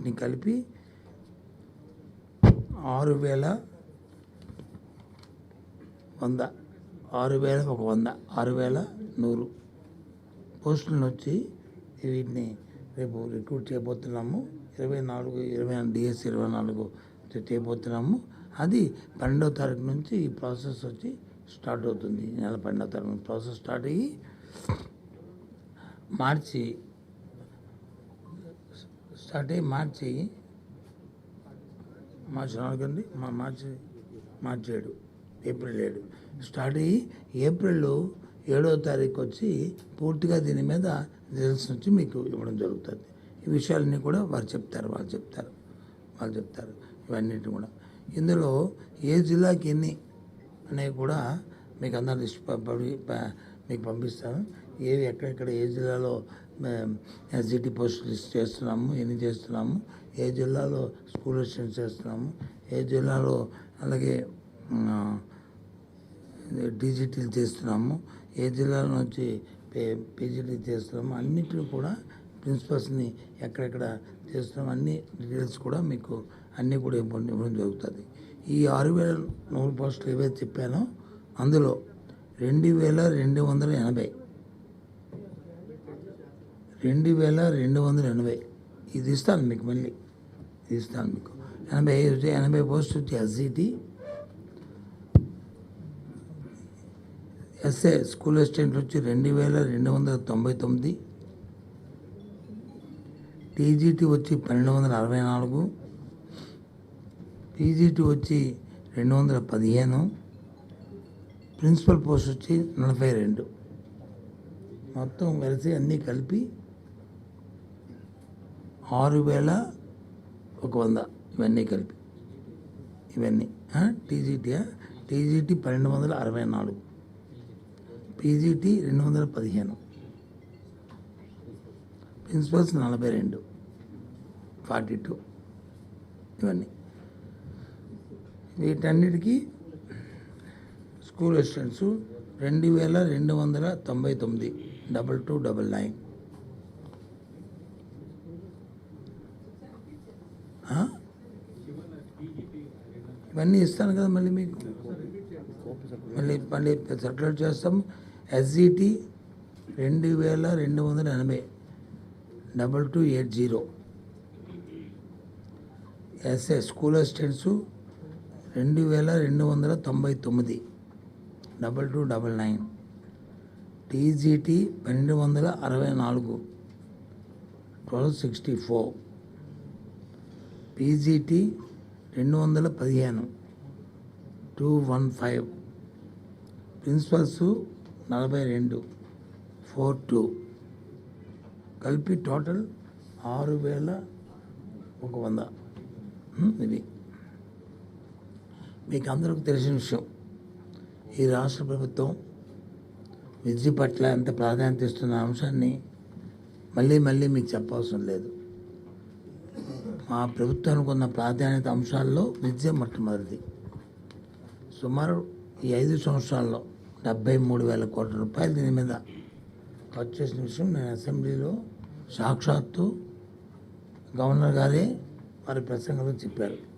రెండింటిని కలిపి ఆరు వేల వంద. ఆరు వేల ఒక వంద ఆరు వేల నూరు. పోస్టులను వచ్చి వీటిని రేపు రిక్రూట్ చేయబోతున్నాము. ఇరవై నాలుగు ఇరవై డిఎస్ ఇరవై నాలుగు చేయబోతున్నాము. అది పన్నెండవ తారీఖు నుంచి ఈ ప్రాసెస్ వచ్చి స్టార్ట్ అవుతుంది. నెల పన్నెండవ తారీఖు ప్రాసెస్ స్టార్ట్ అయ్యి మార్చి స్టార్ట్ అయ్యి మార్చి మార్చి నాలుగండి మా మార్చి మార్చి ఏడు. ఏప్రిల్ ఏడు. స్టార్ట్ అయ్యి ఏప్రిల్ ఏడవ తారీఖు వచ్చి పూర్తిగా దీని మీద రిజల్ట్స్ నుంచి మీకు ఇవ్వడం జరుగుతుంది. ఈ విషయాలన్నీ కూడా వారు చెప్తారు వాళ్ళు చెప్తారు వాళ్ళు చెప్తారు. ఇవన్నిటి కూడా. ఇందులో ఏ జిల్లాకి ఎన్ని అనేవి కూడా మీకు అందరూ లిస్ట్ మీకు పంపిస్తాను. ఏవి ఎక్కడెక్కడ ఏ జిల్లాలో ఎస్జిటి పోస్ట్ లిస్ట్ చేస్తున్నాము ఎన్ని చేస్తున్నాము ఏ జిల్లాలో స్కూల్ అసిస్టెంట్ చేస్తున్నాము ఏ జిల్లాలో అలాగే డీజీటీలు చేస్తున్నాము ఏ జిల్లాల నుంచి పే పీజీటీ చేస్తున్నాము అన్నిటిని కూడా ప్రిన్సిపల్స్ని ఎక్కడెక్కడ చేస్తున్నాము అన్ని డీటెయిల్స్ కూడా మీకు అన్నీ కూడా ఇవ్వడం ఇవ్వడం జరుగుతుంది. ఈ ఆరు వేల నూరు పోస్టులు ఏవైతే చెప్పానో అందులో రెండు వేల రెండు వందల ఎనభై రెండు వేల రెండు వందల ఎనభై. ఇది ఇస్తాను మీకు మళ్ళీ. ఇది ఇస్తాను మీకు. ఎనభై వచ్చి ఎనభై పోస్ట్ వచ్చి ఎస్జిటి ఎస్ఏ స్కూల్ అసిస్టెంట్ వచ్చి రెండు వేల రెండు వందల తొంభై తొమ్మిది. టీజీటీ వచ్చి పన్నెండు వందల అరవై నాలుగు. పీజీటీ వచ్చి రెండు వందల పదిహేను. ప్రిన్సిపల్ పోస్ట్ వచ్చి నలభై రెండు. మొత్తం కలిసి అన్నీ కలిపి ఆరు వేల ఒక వంద. ఇవన్నీ కలిపి. ఇవన్నీ టీజీటీ టీజీటీ పన్నెండు వందల అరవై నాలుగు. పీజీటీ రెండు వందల పదిహేను. ప్రిన్సిపల్స్ నలభై రెండు. Forty two. ఇవన్నీ. వీటన్నిటికీ స్కూల్ అసిస్టెంట్స్ రెండు వేల రెండు వందల తొంభై తొమ్మిది. Double two double nine. ఇవన్నీ ఇస్తాను కదా మళ్ళీ మీకు. మళ్ళీ మళ్ళీ సర్క్యులేట్ చేస్తాం. ఎస్జిటి రెండు వేల రెండు వందల ఎనభై. Double two eight zero. SA school assistants రెండు వేల రెండు వందల తొంభై తొమ్మిది. Double two double nine. TGT పన్నెండు వందల అరవై నాలుగు. Twelve sixty four. టీజీటీ రెండు వందల పదిహేను. Two one five. ప్రిన్సిపల్స్ నలభై రెండు. Four two. కలిపి టోటల్ ఆరు వేల ఒక వంద. ఇవి ఇది. మీకు అందరికీ తెలిసిన విషయం. ఈ రాష్ట్ర ప్రభుత్వం విద్య పట్ల ఎంత ప్రాధాన్యత ఇస్తున్న అంశాన్ని మళ్ళీ మళ్ళీ మీకు చెప్పవసరం లేదు. మా ప్రభుత్వానికి ఉన్న ప్రాధాన్యత అంశాల్లో విద్య మొట్టమొదటిది. సుమారు ఈ ఐదు సంవత్సరాల్లో డెబ్బై మూడు వేల కోట్ల రూపాయలు దీని మీద ఖర్చు చేసిన విషయం నేను అసెంబ్లీలో సాక్షాత్తు గవర్నర్ గారే వారి ప్రసంగంలో చెప్పారు.